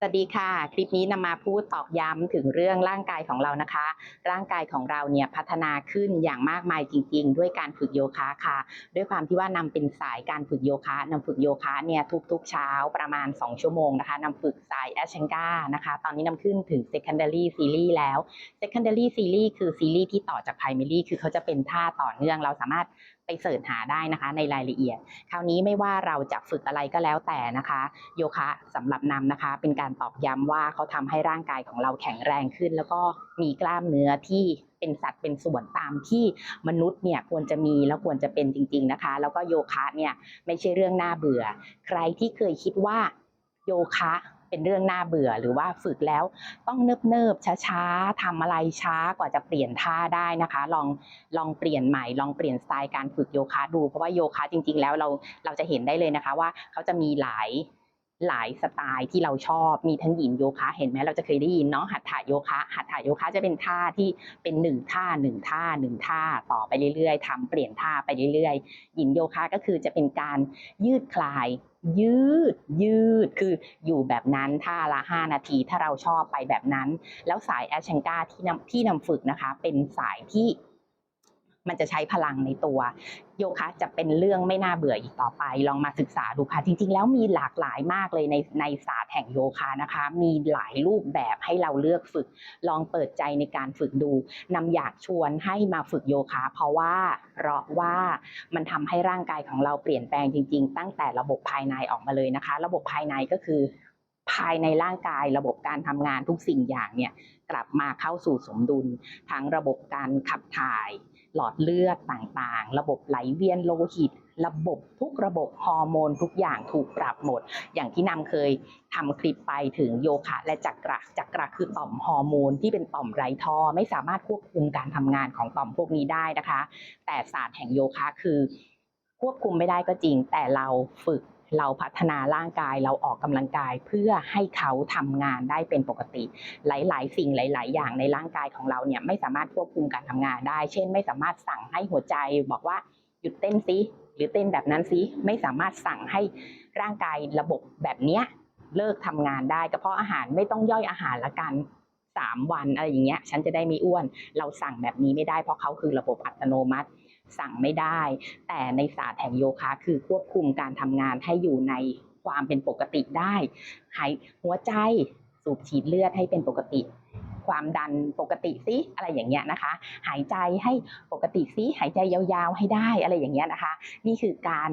สวัสดีค่ะ คลิปนี้นำมาพูดตอกย้ำถึงเรื่องร่างกายของเรานะคะ ร่างกายของเราเนี่ยพัฒนาขึ้นอย่างมากมายจริง ๆ ด้วยการฝึกโยคะค่ะ ด้วยความที่ว่านำเป็นสายการฝึกโยคะนำฝึกโยคะเนี่ยทุกๆเช้าประมาณ 2 ชั่วโมงนะคะนำฝึกสายแอชเชนกานะคะ ตอนนี้นำขึ้นถึง secondary series แล้ว secondary series คือซีรีส์ที่ต่อจาก primary คือเขาจะเป็นท่าต่อเนื่องเราสามารถ ไปเสิร์ชหาได้นะคะ ในรายละเอียด คราวนี้ไม่ว่าเราจะฝึกอะไรก็แล้วแต่นะคะ โยคะสำหรับนำนะคะ เป็นการตอกย้ำว่าเขาทำให้ร่างกายของเราแข็งแรงขึ้น แล้วก็มีกล้ามเนื้อที่เป็นสัดเป็นส่วนตามที่มนุษย์เนี่ยควรจะมีแล้วควรจะเป็นจริง ๆนะคะ แล้วก็โยคะเนี่ยไม่ใช่เรื่องน่าเบื่อ ใครที่เคยคิดว่าโยคะ เป็นเรื่องน่าเบื่อหรือว่าฝึกแล้วต้องเนิบๆช้าๆทำอะไรช้ากว่าจะเปลี่ยนท่าได้นะคะ ลองลองเปลี่ยนใหม่ ลองเปลี่ยนสไตล์การฝึกโยคะดู เพราะว่าโยคะจริง ๆ แล้วเราเราจะเห็นได้เลยนะคะว่าเขาจะมีหลายหลายสไตล์ที่เราชอบมีทั้งหยินโยคะ เห็นไหมเราจะเคยได้ยินเนาะหัตถโยคะหัตถโยคะจะเป็นท่าที่เป็นหนึ่งท่าหนึ่งท่าหนึ่งท่าต่อไปเรื่อยๆทำเปลี่ยนท่าไปเรื่อยๆหยินโยคะก็คือจะเป็นการยืดคลาย ยืดยืดคืออยู่แบบนั้นท่าละ 5 นาที ถ้าเราชอบไปแบบนั้น แล้วสายแอชเชนกาที่นำที่นำฝึกนะคะ เป็นสายที่ มันจะใช้พลังในตัว โยคะจะเป็นเรื่องไม่น่าเบื่ออีกต่อไป ลองมาศึกษาดูค่ะ จริง ๆ แล้วมีหลากหลายมากเลยในในศาสตร์แห่งโยคะนะคะ มีหลายรูปแบบให้เราเลือกฝึก ลองเปิดใจในการฝึกดูนำอยากชวนให้มาฝึกโยคะ เพราะว่าเพราะว่ามันทำให้ร่างกายของเราเปลี่ยนแปลงจริง ๆ ตั้งแต่ระบบภายในออกมาเลยนะคะ ระบบภายในก็คือภายในร่างกายระบบการทำงานทุกสิ่งอย่างเนี่ยกลับมาเข้าสู่สมดุล ทั้งระบบการขับถ่าย หลอดเลือดต่างๆ ระบบไหลเวียนโลหิต ระบบทุกระบบฮอร์โมนทุกอย่างถูกปรับหมด อย่างที่นำเคยทำคลิปไปถึงโยคะและจักระจักระคือต่อมฮอร์โมนที่เป็นต่อมไร้ท่อไม่สามารถควบคุมการทำงานของต่อมพวกนี้ได้นะคะ แต่ศาสตร์แห่งโยคะคือควบคุมไม่ได้ก็จริง แต่เราฝึก เราพัฒนาร่างกายเราออกกำลังกายเพื่อให้เขาทำงานได้เป็นปกติ หลาย ๆ สิ่งหลาย ๆ อย่างในร่างกายของเราเนี่ยไม่สามารถควบคุมการทำงานได้ เช่น ไม่สามารถสั่งให้หัวใจบอกว่าหยุดเต้นซิหรือเต้นแบบนั้นซิไม่สามารถสั่งให้ร่างกายระบบแบบเนี้ยเลิกทำงานได้กระเพาะอาหารไม่ต้องย่อยอาหารละกันสามวันอะไรอย่างเงี้ยฉันจะได้ไม่อ้วน เราสั่งแบบนี้ไม่ได้เพราะเขาคือระบบอัตโนมัติ สั่งไม่ได้ แต่ในศาสตร์แห่งโยคะคือควบคุมการทำงานให้อยู่ในความเป็นปกติได้หายหัวใจสูบฉีดเลือดให้เป็นปกติ ความดันปกติซิอะไรอย่างเงี้ยนะคะ หายใจให้ปกติซิหายใจยาวๆให้ได้อะไรอย่างเงี้ยนะคะ นี่คือการ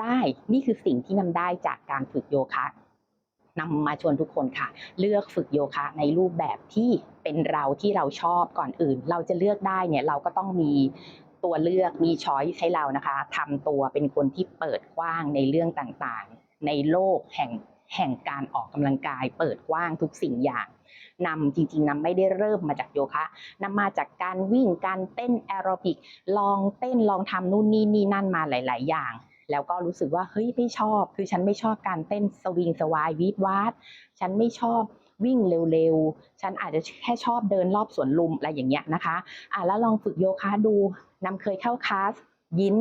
ได้นี่คือสิ่งที่นำได้จากการฝึกโยคะนำมาชวนทุกคนค่ะ เลือกฝึกโยคะในรูปแบบที่เป็นเราที่เราชอบก่อนอื่น เราจะเลือกได้เนี่ยเราก็ต้องมี ตัวเลือกมีช้อยให้เรานะคะทำตัวเป็นคนที่เปิดกว้างในเรื่องต่างๆ ในโลกแห่งแห่งการออกกำลังกาย เปิดกว้างทุกสิ่งอย่างนำจริงๆนำไม่ได้เริ่มมาจากโยคะนำมาจากการวิ่งการเต้นแอโรบิกลองเต้นลองทำนู่นนี่นี่นั่นมาหลาย ๆ อย่าง แล้วก็รู้สึกว่าเฮ้ยไม่ชอบ คือฉันไม่ชอบการเต้นสวิงสวายวีดวาดฉันไม่ชอบ วิ่งเร็วๆ ฉันอาจจะแค่ชอบเดินรอบสวนลุมอะไรอย่างเงี้ยนะคะอะแล้วลองฝึกโยคะดูนำเคยเข้าคลาสยิน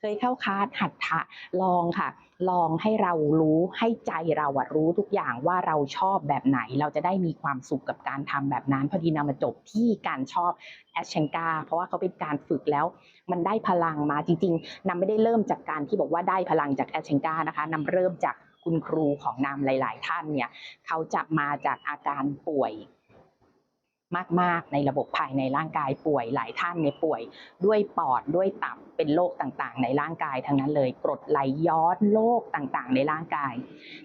เคยเข้าคลาสหัตถะลองค่ะ ลองให้เรารู้ให้ใจเราอะรู้ทุกอย่างว่าเราชอบแบบไหน เราจะได้มีความสุขกับการทำแบบนั้น พอดีนำมาจบที่การชอบแอชเชนกาเพราะว่าเขาเป็นการฝึกแล้วมันได้พลังมาจริงๆนำไม่ได้เริ่มจากการที่บอกว่าได้พลังจากแอชเชนกานะคะนำเริ่มจาก คุณครูของนามหลาย ๆ ท่านเนี่ยเขาจะมาจากอาการป่วยมาก ๆ ในระบบภายในร่างกายป่วยหลายท่านเนี่ยป่วย ด้วยปอดด้วยตับเป็นโรคต่างๆ ในร่างกายทั้งนั้นเลยกรดไหลย้อนโรคต่างๆ ในร่างกาย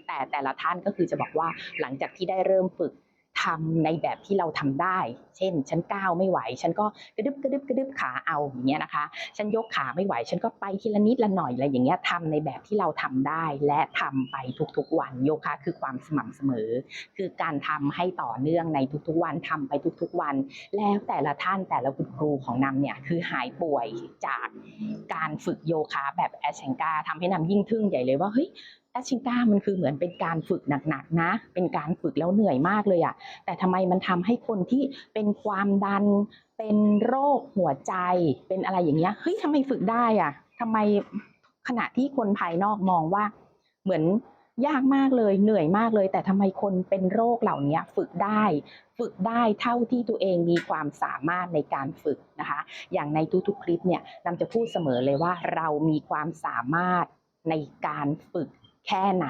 แต่แต่ละท่านก็คือจะบอกว่าหลังจากที่ได้เริ่มฝึก ทำในแบบที่เราทำได้ เช่น ฉันก้าวไม่ไหว ฉันก็กระดึบกระดึบกระดึบขาเอาอย่างเงี้ยนะคะ ฉันยกขาไม่ไหว ฉันก็ไปทีละนิดละหน่อยอะไรอย่างเงี้ยทำในแบบที่เราทำได้ และทำไปทุกๆวันโยคะคือความสม่ำเสมอ คือการทำให้ต่อเนื่องในทุกๆวันทำไปทุกๆวัน แล้วแต่ละท่านแต่ละคุณครูของนำเนี่ยคือหายป่วยจากการฝึกโยคะแบบแอชเชนกาทำให้นำยิ่งทึ่งใหญ่เลยว่าเฮ้ย แอชเชนกามันคือเหมือนเป็นการฝึกหนักๆนะ เป็นการฝึกแล้วเหนื่อยมากเลยอะแต่ทำไมมันทำให้คนที่เป็นความดัน เป็นโรคหัวใจ เป็นอะไรอย่างเงี้ย เฮ้ยทำไมฝึกได้อะทำไมขณะที่คนภายนอกมองว่า เหมือนยากมากเลยเหนื่อยมากเลย แต่ทำไมคนเป็นโรคเหล่านี้ฝึกได้ ฝึกได้เท่าที่ตัวเองมีความสามารถในการฝึกนะคะ อย่างในทุกๆคลิปเนี่ยนำจะพูดเสมอเลยว่าเรามีความสามารถในการฝึก แค่ไหน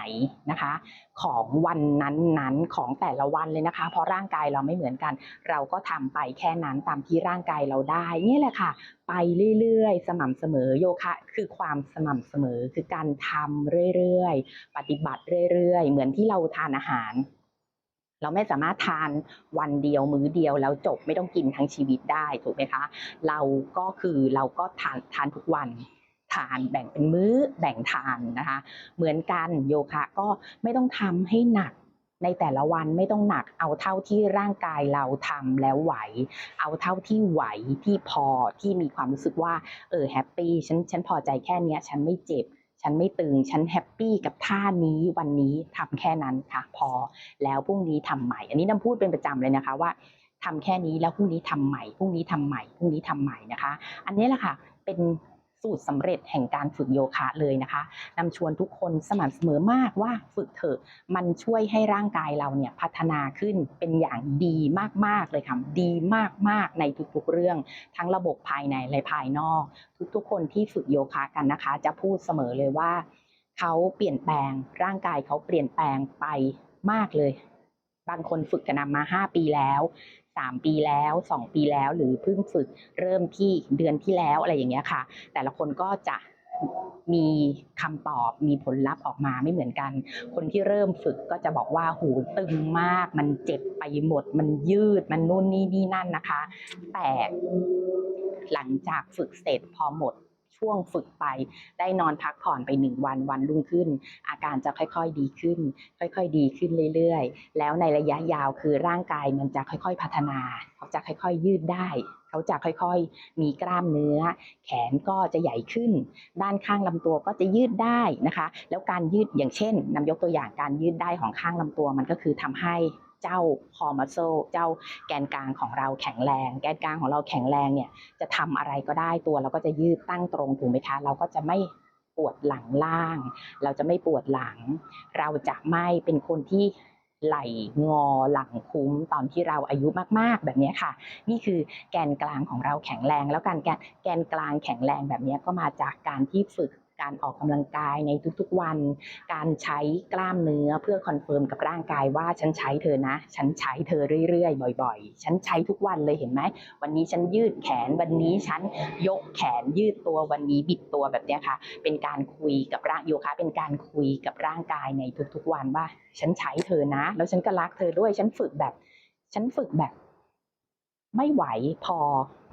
นะคะ ของวันนั้นๆของแต่ละวันเลยนะคะ เพราะร่างกายเราไม่เหมือนกัน เราก็ทำไปแค่นั้นตามที่ร่างกายเราได้ นี่แหละค่ะ ไปเรื่อยๆ สม่ำเสมอโยคะคือความสม่ำเสมอคือการทำเรื่อยๆ ปฏิบัติเรื่อยๆ เหมือนที่เราทานอาหารเราไม่สามารถทานวันเดียวมื้อเดียวแล้วจบไม่ต้องกินทั้งชีวิตได้ถูกไหมคะ เราก็คือเราก็ทานทานทุกวันานแบ่งเป็นมื้อแบ่งทานนะคะ เหมือนกันโยคะก็ไม่ต้องทำให้หนักในแต่ละวันไม่ต้องหนักเอาเท่าที่ร่างกายเราทำแล้วไหว เอาเท่าที่ไหวที่พอที่มีความรู้สึกว่าเออแฮปปี้ฉันฉันพอใจแค่เนี้ยฉันไม่เจ็บ ฉันไม่ตึง ฉันแฮปปี้กับท่านี้วันนี้ทำแค่นั้นค่ะ พอแล้วพรุ่งนี้ทำใหม่ อันนี้น้ำพูดเป็นประจำเลยนะคะว่าทำแค่นี้แล้วพรุ่งนี้ทำใหม่พรุ่งนี้ทำใหม่พรุ่งนี้ทำใหม่นะคะ อันนี้แหละค่ะเป็น สูตรสำเร็จแห่งการฝึกโยคะเลยนะคะนำชวนทุกคนสม่ำเสมอมากว่าฝึกเถอะมันช่วยให้ร่างกายเราเนี่ยพัฒนาขึ้นเป็นอย่างดีมากๆเลยค่ะดีมากๆในทุกๆเรื่อง ทั้งระบบภายในและภายนอก ทุกๆ คนที่ฝึกโยคะกันนะคะ จะพูดเสมอเลยว่า เขาเปลี่ยนแปลงร่างกายเขาเปลี่ยนแปลงไปมากเลย บางคนฝึกกันมา 5 ปีแล้ว 3 ปีแล้ว 2 ปีแล้ว หรือเพิ่งฝึกเริ่มที่เดือนที่แล้วอะไรอย่างเงี้ยค่ะ แต่ละคนก็จะมีคำตอบมีผลลัพธ์ออกมาไม่เหมือนกัน คนที่เริ่มฝึกก็จะบอกว่าหูตึงมาก มันเจ็บไปหมด มันยืดมันนู่นนี่นี่นั่นนะคะ แต่หลังจากฝึกเสร็จพอหมด ช่วงฝึกไป ได้นอนพักผ่อนไปหนึ่งวันวันรุ่งขึ้น อาการจะค่อยๆดีขึ้น ค่อยๆ ดีขึ้นเรื่อยๆ แล้วในระยะยาวคือร่างกายมันจะค่อยๆ พัฒนา เขาจะค่อยๆ ยืดได้เขาจะค่อยๆ มีกล้ามเนื้อ แขนก็จะใหญ่ขึ้น ด้านข้างลำตัวก็จะยืดได้นะคะ แล้วการยืดอย่างเช่นนำยกตัวอย่างการยืดได้ของข้างลำตัวมันก็คือทำให้ เจ้าคอมัสโซเจ้าแกนกลางของเราแข็งแรง แกนกลางของเราแข็งแรงเนี่ยจะทำอะไรก็ได้ตัวเราก็จะยืดตั้งตรงถูกไหมคะ เราก็จะไม่ปวดหลังล่าง เราจะไม่ปวดหลัง เราจะไม่เป็นคนที่ไหลงอหลังคุ้มตอนที่เราอายุมากๆ แบบนี้ค่ะ นี่คือแกนกลางของเราแข็งแรง แล้วการแกนแกนกลางแข็งแรงแบบนี้ก็มาจากการที่ฝึก การออกกำลังกายในทุกๆวัน การใช้กล้ามเนื้อเพื่อคอนเฟิร์มกับร่างกายว่าฉันใช้เธอนะ ฉันใช้เธอเรื่อยๆ บ่อย ๆ ฉันใช้ทุกวันเลยเห็นไหม วันนี้ฉันยืดแขน วันนี้ฉันยกแขนยืดตัววันนี้บิดตัวแบบนี้ค่ะ เป็นการคุยกับร่างโยคะเป็นการคุยกับร่างกายในทุกๆวันว่า ฉันใช้เธอนะ แล้วฉันก็รักเธอด้วย ฉันฝึกแบบ ฉันฝึกแบบ ไม่ไหวพอ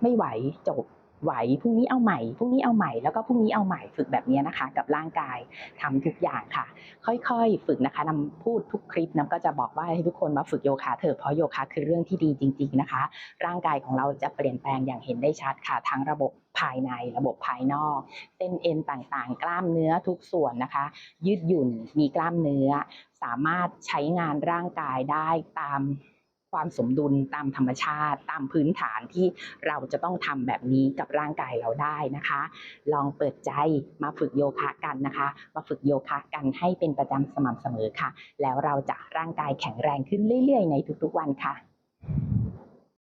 ไม่ไหวจบ ไหวพรุ่งนี้เอาใหม่พรุ่งนี้เอาใหม่แล้วก็พรุ่งนี้เอาใหม่ฝึกแบบนี้นะคะ กับร่างกายทำทุกอย่างค่ะ ค่อยๆ ฝึกนะคะนำพูดทุกคลิปน้ำก็จะบอกว่าให้ทุกคนมาฝึกโยคะเถอะเพราะโยคะคือเรื่องที่ดีจริง ๆนะคะ ร่างกายของเราจะเปลี่ยนแปลงอย่างเห็นได้ชัดค่ะ ทั้งระบบภายในระบบภายนอกเส้นเอ็นต่างๆ กล้ามเนื้อทุกส่วนนะคะ ยืดหยุ่นมีกล้ามเนื้อ สามารถใช้งานร่างกายได้ตาม ความสมดุลตามธรรมชาติ ตามพื้นฐานที่เราจะต้องทำแบบนี้กับร่างกายเราได้นะคะ ลองเปิดใจมาฝึกโยคะกันนะคะ มาฝึกโยคะกันให้เป็นประจำสม่ำเสมอค่ะ แล้วเราจะร่างกายแข็งแรงขึ้นเรื่อย ๆ ในทุกๆวันค่ะ